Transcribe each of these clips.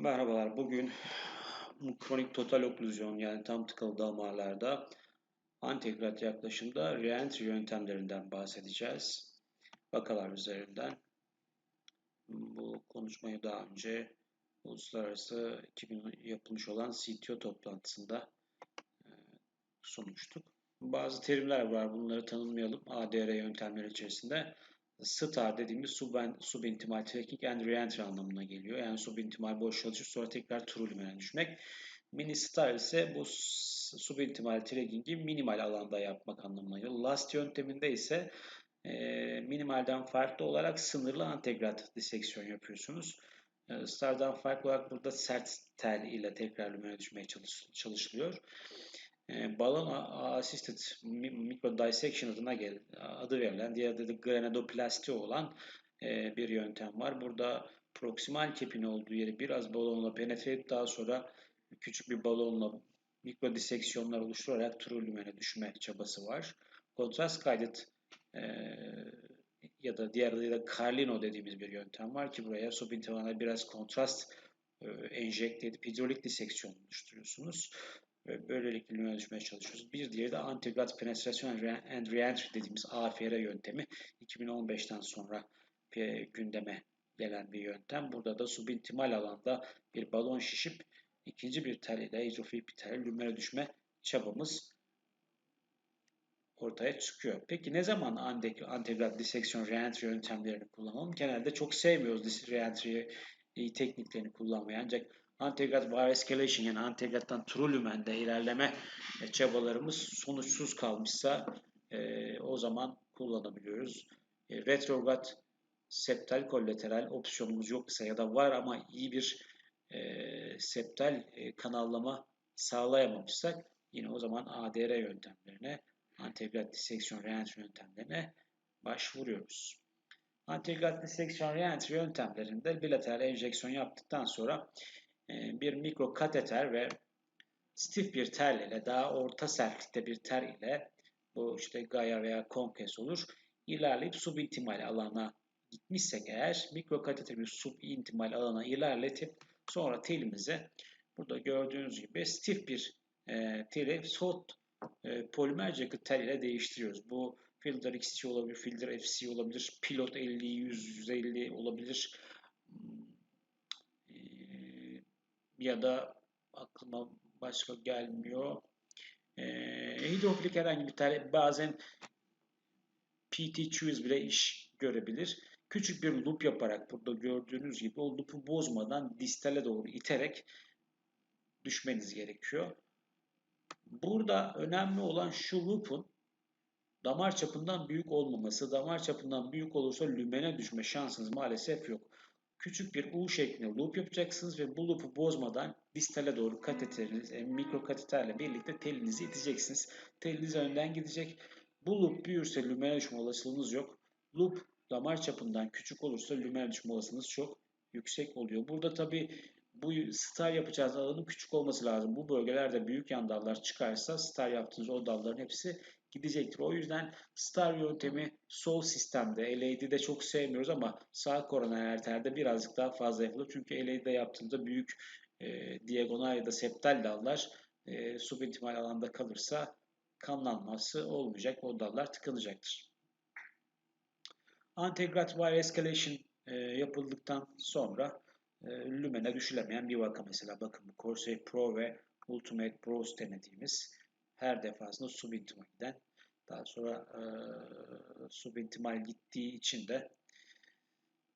Merhabalar. Bugün kronik total oklüzyon yani tam tıkalı damarlarda antegrat yaklaşımda reentry yöntemlerinden bahsedeceğiz. Vakalar üzerinden. Bu konuşmayı daha önce uluslararası 2000 yapılmış olan CTO toplantısında e, sunmuştuk. Bazı terimler var. Bunları tanımlayalım. ADR yöntemleri içerisinde. STAR dediğimiz sub, subintimal tracking and reentry anlamına geliyor. Yani subintimal boş çalışıp sonra tekrar true lümene düşmek. Mini star ise bu subintimal tracking'i minimal alanda yapmak anlamına geliyor. Last yönteminde ise e, minimalden farklı olarak sınırlı antegrat diseksiyon yapıyorsunuz. E, star'dan farklı olarak burada sert tel ile tekrar lümene düşmeye çalış, çalışılıyor. E, balon assisted micro dissection adına gel, adı verilen diğer adı granuloplasti olan e, bir yöntem var. Burada proksimal kepin olduğu yeri biraz balonla penetre edip daha sonra küçük bir balonla mikro diseksiyonlar oluşturarak true düşme çabası var. Kontrast guided e, ya da diğer adıyla Carlino dediğimiz bir yöntem var ki buraya subintivana biraz kontrast e, enjekte edip hidrolik diseksiyon oluşturuyorsunuz. Ve böylelikle lümine düşmeye çalışıyoruz. Bir diğeri de Antegrat Penetration and Reentry dediğimiz AFR yöntemi 2015'ten sonra gündeme gelen bir yöntem. Burada da subintimal alanda bir balon şişip ikinci bir tel ile hidrofil bir tel lümere düşme çabamız ortaya çıkıyor. Peki ne zaman antegrat diseksiyon reentry yöntemlerini kullanalım? Genelde çok sevmiyoruz reentry tekniklerini kullanmayı ancak Antegrat var escalation yani antegrattan true ilerleme e, çabalarımız sonuçsuz kalmışsa e, o zaman kullanabiliyoruz. E, retrograd septal kollateral opsiyonumuz yoksa ya da var ama iyi bir e, septal e, kanallama sağlayamamışsak yine o zaman ADR yöntemlerine antegrat diseksiyon reentry yöntemlerine başvuruyoruz. Antegrat diseksiyon reentry yöntemlerinde bilateral enjeksiyon yaptıktan sonra bir mikro kateter ve stif bir tel ile daha orta sertlikte bir tel ile bu işte Gaia veya Konkes olur. İlerleyip subintimal alana gitmişsek eğer mikro kateter bir subintimal alana ilerletip sonra telimize burada gördüğünüz gibi stif bir e, teli soft e, polimer jacket tel ile değiştiriyoruz. Bu filter XC olabilir, filter FC olabilir, pilot 50, 100, 150 olabilir ya da aklıma başka gelmiyor. E, hidrofilik herhangi bir tane bazen PT choose bile iş görebilir. Küçük bir loop yaparak burada gördüğünüz gibi o loop'u bozmadan distale doğru iterek düşmeniz gerekiyor. Burada önemli olan şu loop'un damar çapından büyük olmaması. Damar çapından büyük olursa lümene düşme şansınız maalesef yok küçük bir U şeklinde loop yapacaksınız ve bu loop'u bozmadan distale doğru kateteriniz, yani mikro kateterle birlikte telinizi iteceksiniz. Teliniz önden gidecek. Bu loop büyürse lümene düşme olasılığınız yok. Loop damar çapından küçük olursa lümene düşme olasılığınız çok yüksek oluyor. Burada tabi bu star yapacağınız alanın küçük olması lazım. Bu bölgelerde büyük yan dallar çıkarsa star yaptığınız o dalların hepsi gidecektir. O yüzden star yöntemi sol sistemde LAD'de çok sevmiyoruz ama sağ koroner arterde birazcık daha fazla yapılır. Çünkü LAD'de yaptığımızda büyük e, diagonal ya da septal dallar e, subintimal alanda kalırsa kanlanması olmayacak. O dallar tıkanacaktır. Antegrat wire escalation e, yapıldıktan sonra e, lümene düşülemeyen bir vaka mesela. Bakın bu Corsair Pro ve Ultimate Bros denediğimiz her defasında subintimal giden daha sonra e, subintimal gittiği için de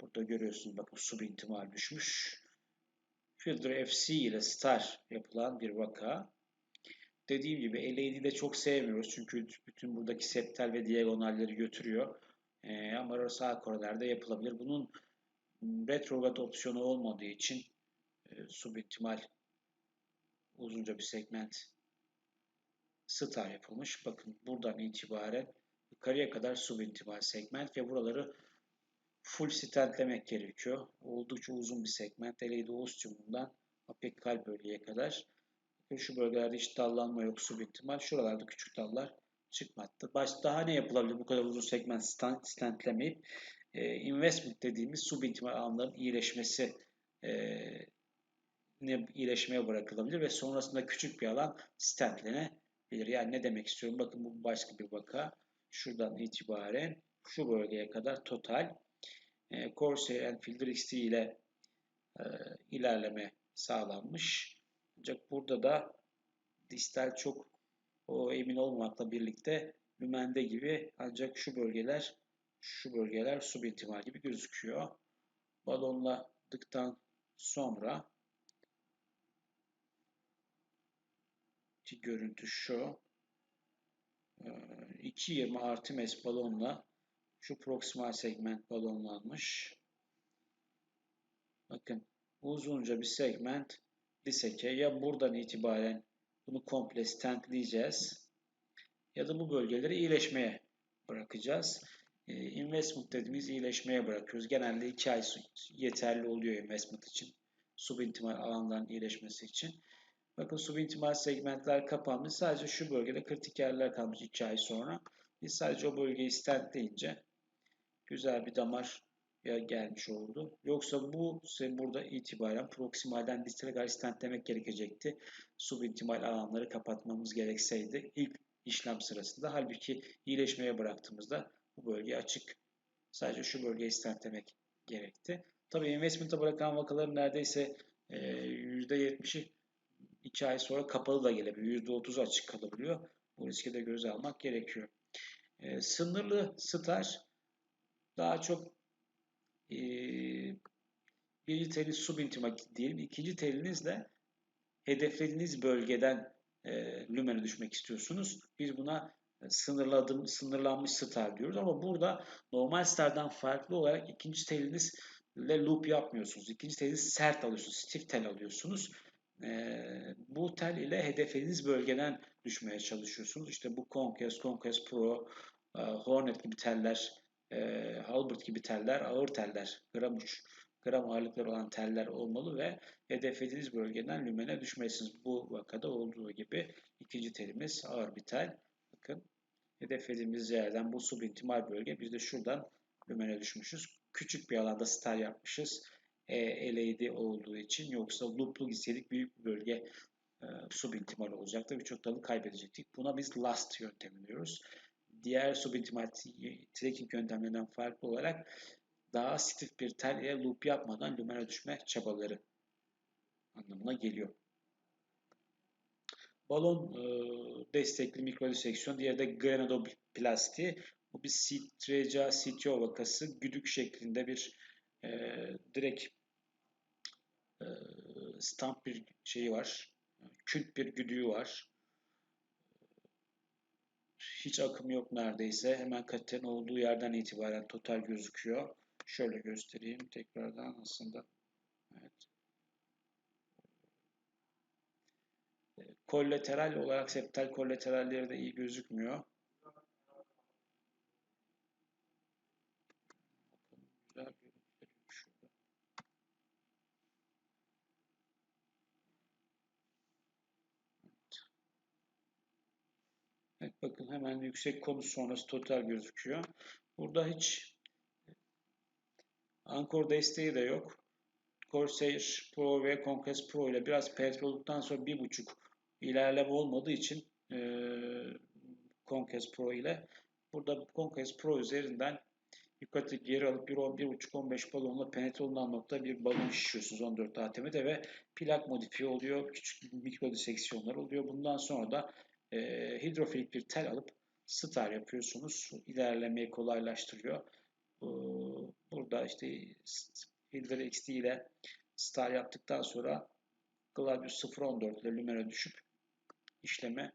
burada görüyorsunuz bakın subintimal düşmüş. Filter FC ile star yapılan bir vaka. Dediğim gibi LAD'de çok sevmiyoruz çünkü bütün buradaki septal ve diagonalleri götürüyor. E, ama sağ korelerde yapılabilir. Bunun retrograd opsiyonu olmadığı için e, subintimal uzunca bir segment star yapılmış. Bakın buradan itibaren yukarıya kadar subintimal segment ve buraları full stentlemek gerekiyor. Oldukça uzun bir segment. Eleydi ostiumundan apikal bölgeye kadar. Şu bölgelerde hiç dallanma yok subintimal. Şuralarda küçük dallar çıkmadı. Baş, daha ne yapılabilir bu kadar uzun segment stentlemeyip e, investment dediğimiz subintimal alanların iyileşmesi e, iyileşmeye bırakılabilir ve sonrasında küçük bir alan stentlenebilir. Yani ne demek istiyorum? Bakın bu başka bir vaka. Şuradan itibaren şu bölgeye kadar total e, Corsair Enfielder XT ile e, ilerleme sağlanmış. Ancak burada da distal çok o emin olmamakla birlikte lümende gibi ancak şu bölgeler şu bölgeler subintimal gibi gözüküyor. Balonladıktan sonra ki görüntü şu 2.20 ee, artı mes balonla şu proksimal segment balonlanmış. Bakın uzunca bir segment diseke ya buradan itibaren bunu komple stentleyeceğiz ya da bu bölgeleri iyileşmeye bırakacağız. E, investment dediğimiz iyileşmeye bırakıyoruz. Genelde 2 ay yeterli oluyor investment için. Subintimal alanların iyileşmesi için. Bakın subintimal segmentler kapanmış. Sadece şu bölgede kritik yerler kalmış 2 ay sonra. Biz sadece o bölgeyi stentleyince güzel bir damar gelmiş oldu. Yoksa bu burada itibaren proksimalden distale kadar stentlemek gerekecekti. Subintimal alanları kapatmamız gerekseydi ilk işlem sırasında. Halbuki iyileşmeye bıraktığımızda bu bölge açık. Sadece şu bölgeyi stentlemek gerekti. Tabii investment'a bırakan vakaların neredeyse %70'i 2 ay sonra kapalı da gelebiliyor. %30 açık kalabiliyor. Bu riski de göze almak gerekiyor. E, sınırlı star daha çok e, birinci teliniz subintima diyelim. İkinci teliniz de hedeflediğiniz bölgeden e, lümene düşmek istiyorsunuz. Biz buna sınırladım, sınırlanmış star diyoruz ama burada normal stardan farklı olarak ikinci telinizle loop yapmıyorsunuz. İkinci teliniz sert alıyorsunuz, stiff tel alıyorsunuz. E, bu tel ile hedeflediğiniz bölgeden düşmeye çalışıyorsunuz. İşte bu Conquest, Conquest Pro, e, Hornet gibi teller, e, Halbert gibi teller, ağır teller, gram uç, gram ağırlıkları olan teller olmalı ve hedeflediğiniz bölgeden lümene düşmeyesiniz. Bu vakada olduğu gibi ikinci telimiz ağır bir tel. Bakın hedeflediğimiz yerden bu subintimal bölge biz de şuradan lümene düşmüşüz. Küçük bir alanda star yapmışız. E, olduğu için yoksa looplu gitseydik büyük bir bölge e, subintimal olacaktı. Birçok dalı kaybedecektik. Buna biz last yöntemi diyoruz. Diğer subintimal tracking yöntemlerinden farklı olarak daha stiff bir tel ile loop yapmadan lümene düşme çabaları anlamına geliyor. Balon e, destekli mikrodiseksiyon, diğeri de granuloplasti. Bu bir Citreca CTO vakası. Güdük şeklinde bir e, direkt e, stamp bir şeyi var. Kült bir güdüğü var. Hiç akım yok neredeyse. Hemen kateterin olduğu yerden itibaren total gözüküyor. Şöyle göstereyim tekrardan aslında. Evet. Kollateral olarak septal kollateralleri de iyi gözükmüyor. Evet bakın hemen yüksek konus sonrası total gözüküyor. Burada hiç Ankor desteği de yok. Corsair Pro ve Conquest Pro ile biraz penetre olduktan sonra bir buçuk ilerleme olmadığı için e, Conquest Pro ile burada Conquest Pro üzerinden yukarı geri alıp 1.5-15 balonla penetre olunan nokta bir balon şişiyorsunuz 14 ATM'de ve plak modifiye oluyor. Küçük mikro diseksiyonlar oluyor. Bundan sonra da e, hidrofilik bir tel alıp star yapıyorsunuz. İlerlemeyi kolaylaştırıyor. Burada işte Hilder XT ile star yaptıktan sonra Gladius 0.14 ile Lumen'e düşüp işleme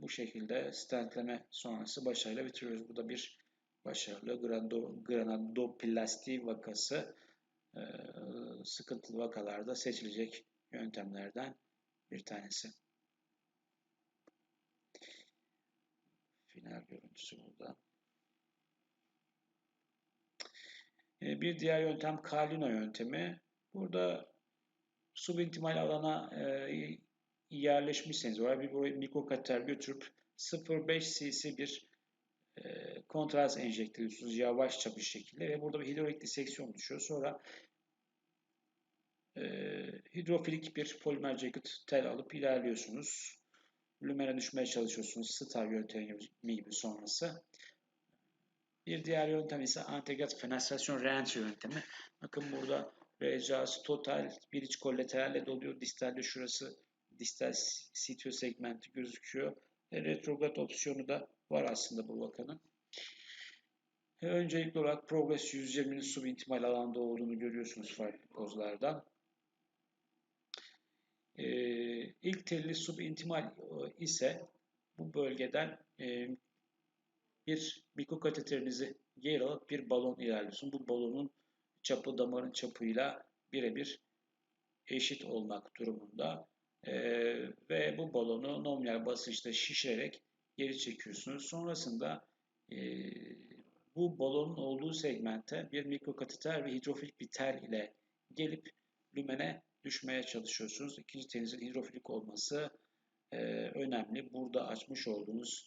bu şekilde stentleme sonrası başarıyla bitiriyoruz. Bu da bir başarılı grando, granadoplasti vakası e, sıkıntılı vakalarda seçilecek yöntemlerden bir tanesi. Final görüntüsü burada. E, bir diğer yöntem Carlino yöntemi. Burada subintimal alana e, yerleşmişseniz oraya bir buraya mikrokateter götürüp 0.5 cc bir e, kontrast enjekte ediyorsunuz yavaşça bir şekilde ve burada bir hidrolik diseksiyon oluşuyor. Sonra e, hidrofilik bir polimer jacket tel alıp ilerliyorsunuz. Lümene düşmeye çalışıyorsunuz. Star yöntemi gibi sonrası. Bir diğer yöntem ise antegrat fenestrasyon reentry yöntemi. Bakın burada RCA'sı total bir iç kollateralle doluyor. Distalde şurası distal CTO segmenti gözüküyor. E, retrograd opsiyonu da var aslında bu vakanın. E, öncelikli olarak progress 120'nin subintimal alanda olduğunu görüyorsunuz farklı pozlardan. E, ilk telli subintimal e, ise bu bölgeden e, bir mikokateterinizi yer alıp bir balon ilerliyorsun. Bu balonun çapı damarın çapıyla birebir eşit olmak durumunda. Ee, ve bu balonu nominal basınçta şişirerek geri çekiyorsunuz. Sonrasında e, bu balonun olduğu segmente bir mikrokateter ve hidrofilik bir tel ile gelip lümene düşmeye çalışıyorsunuz. İkinci telinizin hidrofilik olması e, önemli. Burada açmış olduğunuz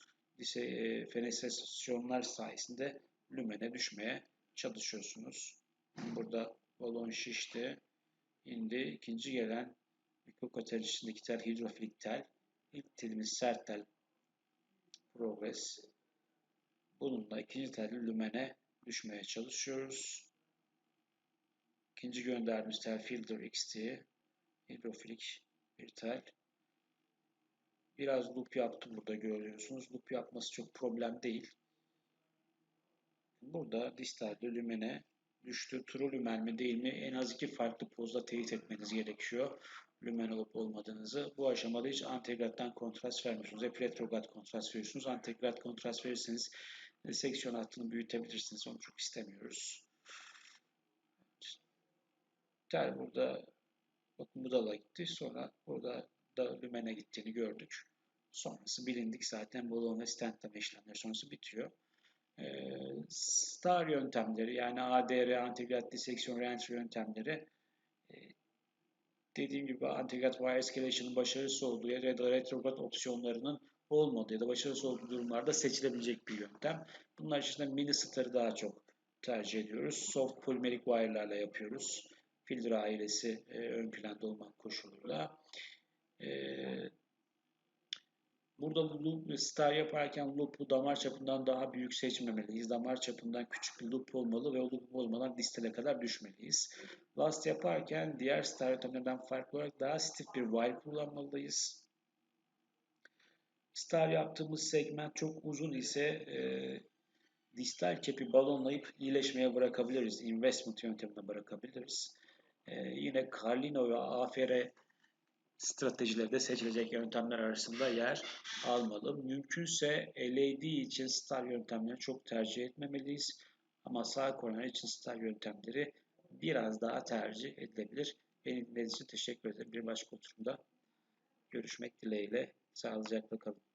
e, fenestrasyonlar sayesinde lümene düşmeye çalışıyorsunuz. Burada balon şişti, indi. İkinci gelen mikrokater içindeki tel hidrofilik tel. İlk telimiz sert tel progress. Bununla ikinci tel lümene düşmeye çalışıyoruz. İkinci gönderdiğimiz tel filter XT hidrofilik bir tel. Biraz loop yaptı burada görüyorsunuz. Loop yapması çok problem değil. Burada distalde lümene düştü. True lümen mi değil mi? En az iki farklı pozda teyit etmeniz gerekiyor. Lümen olup olmadığınızı. Bu aşamada hiç antegrattan kontrast vermiyorsunuz. Hep retrograd kontrast veriyorsunuz. Antegrad kontrast verirseniz seksiyon hattını büyütebilirsiniz. Onu çok istemiyoruz. Tel burada bakın budala gitti. Sonra burada da lümene gittiğini gördük. Sonrası bilindik zaten balon ve stentleme işlemleri sonrası bitiyor. Ee, star yöntemleri yani ADR, antegrat diseksiyon reentry yöntemleri e, dediğim gibi antegrat wire escalation'ın başarısız olduğu ya da retrograd opsiyonlarının olmadığı ya da başarısız olduğu durumlarda seçilebilecek bir yöntem. Bunlar içinde mini starı daha çok tercih ediyoruz. Soft polimerik wire'larla yapıyoruz. Filter ailesi e, ön planda olmak koşuluyla. E, Burada loop star yaparken loop'u damar çapından daha büyük seçmemeliyiz. Damar çapından küçük bir loop olmalı ve o loop olmadan distale kadar düşmeliyiz. Last yaparken diğer star yöntemlerden farklı olarak daha stiff bir wire kullanmalıyız. Star yaptığımız segment çok uzun ise e, distal kepi balonlayıp iyileşmeye bırakabiliriz. Investment yöntemine bırakabiliriz. E, yine Carlino ve AFR stratejilerde seçilecek yöntemler arasında yer almalı. Mümkünse LED için star yöntemlerini çok tercih etmemeliyiz. Ama sağ korner için star yöntemleri biraz daha tercih edilebilir. Beni dinlediğiniz için teşekkür ederim. Bir başka oturumda görüşmek dileğiyle. Sağlıcakla kalın.